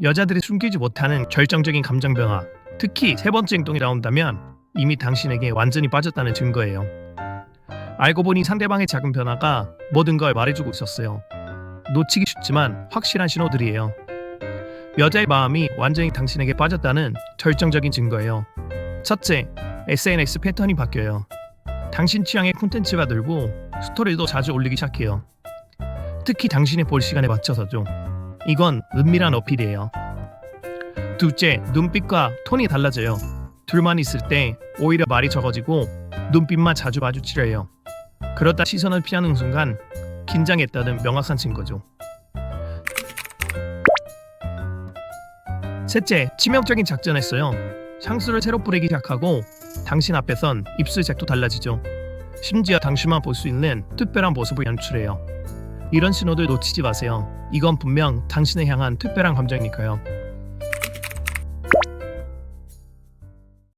여자들이 숨기지 못하는 결정적인 감정 변화, 특히 세 번째 행동이 나온다면 이미 당신에게 완전히 빠졌다는 증거예요. 알고 보니 상대방의 작은 변화가 모든 걸 말해주고 있었어요. 놓치기 쉽지만 확실한 신호들이에요. 여자의 마음이 완전히 당신에게 빠졌다는 결정적인 증거예요. 첫째, SNS 패턴이 바뀌어요. 당신 취향의 콘텐츠가 늘고 스토리도 자주 올리기 시작해요. 특히 당신의 볼 시간에 맞춰서죠. 이건 은밀한 어필이에요. 둘째, 눈빛과 톤이 달라져요. 둘만 있을 때 오히려 말이 적어지고 눈빛만 자주 마주치려 해요. 그러다 시선을 피하는 순간 긴장했다는 명확한 증거죠. 셋째, 치명적인 작전을 했어요. 향수를 새로 뿌리기 시작하고 당신 앞에선 입술 색도 달라지죠. 심지어 당신만 볼 수 있는 특별한 모습을 연출해요. 이런 신호들 놓치지 마세요. 이건 분명 당신을 향한 특별한 감정이니까요.